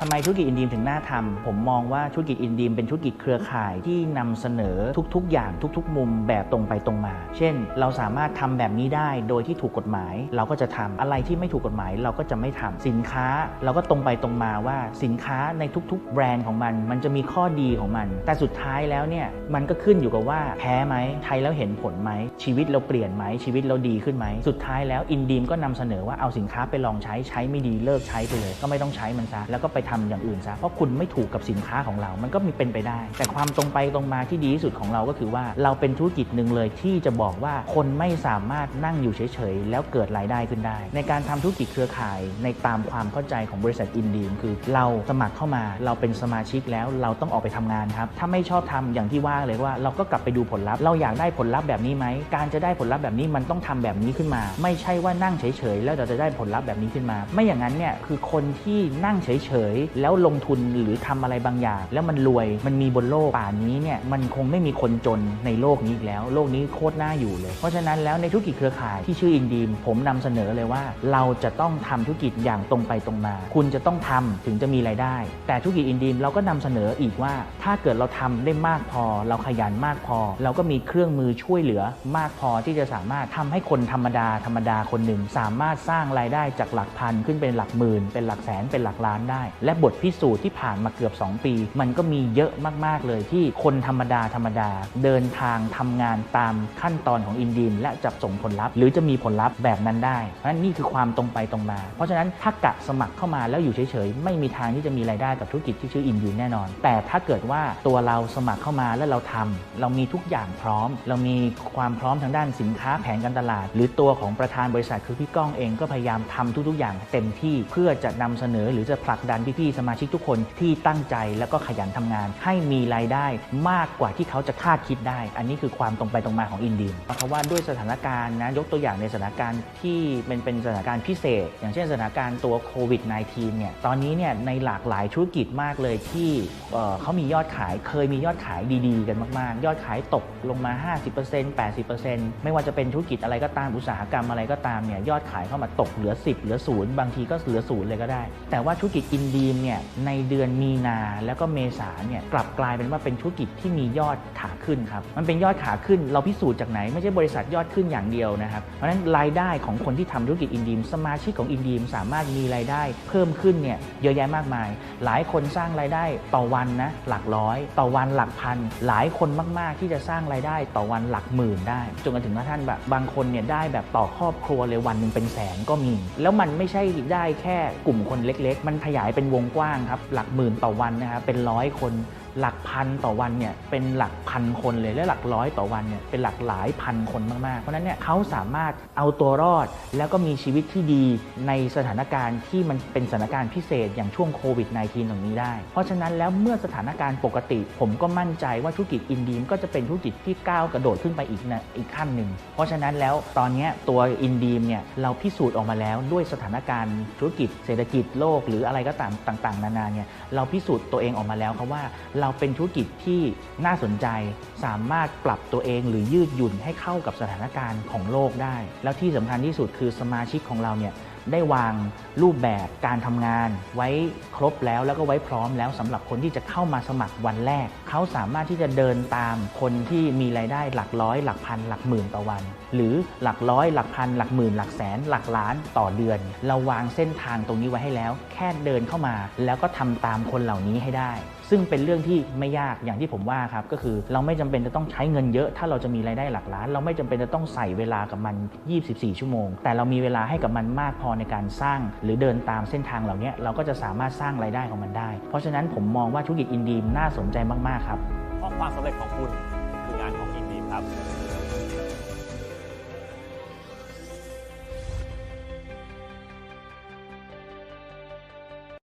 ทำไมธุรกิจอินดีมถึงน่าทำผมมองว่าธุรกิจอินดีมเป็นธุรกิจเครือข่ายที่นำเสนอทุกๆ อย่างทุก ๆ มุมแบบตรงไปตรงมา เช่น เราสามารถทำแบบนี้ได้โดยที่ถูกกฎหมาย เราก็จะทำอะไรที่ไม่ถูกกฎหมาย เราก็จะไม่ทำสินค้า เราก็ตรงไปตรงมาว่าสินค้าในทุก ๆ แบรนด์ของมัน มันจะมีข้อดีของมัน แต่สุดท้ายแล้วเนี่ยมันก็ขึ้นอยู่กับว่าแพ้ไหมใช้แล้วเห็นผลไหมชีวิตเราเปลี่ยนไหมชีวิตเราดีขึ้นไหมสุดท้ายแล้วอินดีมก็นำเสนอว่าเอาสินค้าไปลองใช้ใช้ไม่ดีเลิกใช้ไปเลย ก็ไม่ต้องใช้มันซะแล้วก็ไปทำอย่างอื่นซะเพราะคุณไม่ถูกกับสินค้าของเรา มันก็มีเป็นไปได้ แต่ความตรงไปตรงมาที่ดีที่สุดของเราก็คือว่าเราเป็นธุรกิจหนึ่งเลยที่จะบอกว่าคนไม่สามารถนั่งอยู่เฉยๆแล้วเกิดรายได้ขึ้นได้ ในการทำธุรกิจเครือข่ายในตามความเข้าใจของบริษัทอินดีมคือ เราสมัครเข้ามาเราเป็นสมาชิกแล้วเราต้องออกไปทำงานครับถ้าไม่ชอบทำอย่างที่ว่าเลยว่า เราก็กลับไปดูผลลัพธ์เราอยากได้ผลลัพธ์แบบนี้ไหมการจะได้ผลลัพธ์แบบนี้มันต้องทำแบบนี้ขึ้นมา ไม่ใช่ว่านั่งเฉยๆแล้วเราจะได้ผลลัพธ์แบบนี้ขึ้นมา ไม่อย่างนั้นเนี่ยคือคนที่นั่งเฉยแล้วลงทุนหรือทำอะไรบางอย่าง แล้วมันรวยมันมีบนโลกป่านนี้เนี่ยมันคงไม่มีคนจนในโลกนี้อีกแล้ว โลกนี้โคตรน่าอยู่เลย เพราะฉะนั้นแล้วในธุรกิจเครือข่ายที่ชื่ออินดีมผมนำเสนอเลยว่า เราจะต้องทำธุรกิจอย่างตรงไปตรงมา คุณจะต้องทำถึงจะมีรายได้ แต่ธุรกิจอินดีมเราก็นำเสนออีกว่า ถ้าเกิดเราทำได้มากพอ เราขยันมากพอ เราก็มีเครื่องมือช่วยเหลือมากพอที่จะสามารถทำให้คนธรรมดาธรรมดาคนหนึ่ง สามารถสร้างรายได้จากหลักพันขึ้นเป็นหลักหมื่นเป็นหลักแสนเป็นหลักล้านได้และบทพิสูจน์ที่ผ่านมาเกือบ 2 ปี มันก็มีเยอะมาก ๆ เลยที่คนธรรมดาธรรมดา เดินทางทำงานตามขั้นตอนของอินดีมและจับส่งผลลัพธ์ หรือจะมีผลลัพธ์แบบนั้นได้ เพราะฉะนั้นนี่คือความตรงไปตรงมา เพราะฉะนั้นถ้ากะสมัครเข้ามาแล้วอยู่เฉย ๆ ไม่มีทางที่จะมีรายได้กับธุรกิจที่ชื่ออินดีมแน่นอน แต่ถ้าเกิดว่าตัวเราสมัครเข้ามาแล้วเราทำเรามีทุกอย่างพร้อม เรามีความพร้อมทางด้านสินค้าแผนการตลาด หรือตัวของประธานบริษัทคือพี่ก้องเองก็พยายามทำทุก ๆ อย่างเต็มที่เพื่อจะนำเสนอหรือจะผลักดันพี่ๆสมาชิกทุกคนที่ตั้งใจแล้วก็ขยันทำงาน ให้มีรายได้มากกว่าที่เขาจะคาดคิดได้ อันนี้คือความตรงไปตรงมาของอินดีมเพราะว่าด้วยสถานการณ์นะยกตัวอย่างในสถานการณ์ที่เป็นเป็นสถานการณ์พิเศษ อย่างเช่นสถานการณ์ตัวโควิด -19 เนี่ยตอนนี้เนี่ยในหลากหลายธุรกิจมากเลยที่เเขามียอดขายเคยมียอดขายดีๆ กันมากๆ ยอดขายตกลงมา 50% 80%ไม่ว่าจะเป็นธุรกิจอะไรก็ตามอุตสาหกรรมอะไรก็ตามเนี่ยยอดขายเข้ามาตกเหลือ 10 เหลือศูนย์บางทีก็เหลือศูนย์เลยก็ได้ แต่ว่าธุรกิจอินดีมเนี่ยในเดือนมีนาแล้วก็เมษาเนี่ยกลับกลายเป็นว่าเป็นธุรกิจที่มียอดขาขึ้นครับมันเป็นยอดขาขึ้นเราพิสูจน์จากไหนไม่ใช่บริษัทยอดขึ้นอย่างเดียวนะครับเพราะฉะนั้นรายได้ของคนที่ทำธุรกิจอินดีมสมาชิกของอินดีมสามารถมีรายได้ เพิ่มขึ้นเนี่ยเยอะแยะมากมาย หลายคนสร้างรายได้ต่อวันนะหลักร้อย ต่อวันหลักพัน หลายคนมาก ๆ ที่จะสร้างรายได้ต่อวันหลักหมื่นได้จนกระทั่งท่านแบบบางคนเนี่ยได้แบบต่อครอบครัวเลยวันหนึ่งเป็นแสนก็มี แล้วมันไม่ใช่ได้แค่กลุ่มคนเล็ก ๆ มันขยายเป็นวงงกว้างครับหลักหมื่นต่อวันนะครับเป็นร้อยคน หลักพันต่อวันเนี่ยเป็นหลักพันคนเลยและหลักร้อยต่อวันเนี่ยเป็นหลักหลายพันคนมากๆ เพราะนั้นเนี่ยเขาสามารถเอาตัวรอดแล้วก็มีชีวิตที่ดีในสถานการณ์ที่มันเป็นสถานการณ์พิเศษอย่างช่วงโควิด -19 ตรงนี้ได้ เพราะฉะนั้นแล้วเมื่อสถานการณ์ปกติ ผมก็มั่นใจว่าธุรกิจอินดีมก็จะเป็นธุรกิจที่ก้าวกระโดดขึ้นไปอีกนะอีกขั้นหนึ่งเพราะฉะนั้นแล้วตอนนี้ตัวอินดีมเนี่ยเราพิสูจน์ออกมาแล้วด้วยสถานการณ์ธุรกิจ เศรษฐกิจโลก หรืออะไรก็ตามต่าง ๆ นานาเนี่ยเราพิสูจน์ตัวเองออกมาแล้วครับว่าเราเป็นธุรกิจที่น่าสนใจ สามารถปรับตัวเองหรือยืดหยุ่นให้เข้ากับสถานการณ์ของโลกได้ แล้วที่สำคัญที่สุดคือสมาชิกของเราเนี่ย ได้วางรูปแบบการทำงาน ไว้ครบแล้วแล้วก็ไว้พร้อมแล้วสำหรับคนที่จะเข้ามาสมัครวันแรก เขาสามารถที่จะเดินตามคนที่มีรายได้หลักร้อย หลักพัน หลักหมื่นต่อวัน หรือหลักร้อย หลักพัน หลักหมื่น หลักแสน หลักล้านต่อเดือน เราวางเส้นทางตรงนี้ไว้ให้แล้ว แค่เดินเข้ามา แล้วก็ทำตามคนเหล่านี้ให้ได้ ซึ่งเป็นเรื่องที่ไม่ยากอย่างที่ผมว่าครับก็คือเราไม่จำเป็นจะต้องใช้เงินเยอะ ถ้าเราจะมีรายได้หลักล้าน เราไม่จำเป็นจะต้องใส่เวลากับมัน 24 ชั่วโมง แต่เรามีเวลาให้กับมันมากพอในการสร้างหรือเดินตามเส้นทางเหล่านี้เราก็จะสามารถสร้างรายได้ของมันได้ เพราะฉะนั้นผมมองว่าธุรกิจอินดีมน่าสนใจมาก ๆ ครับเพราะความสำเร็จของคุณคืองานของอินดีมครับ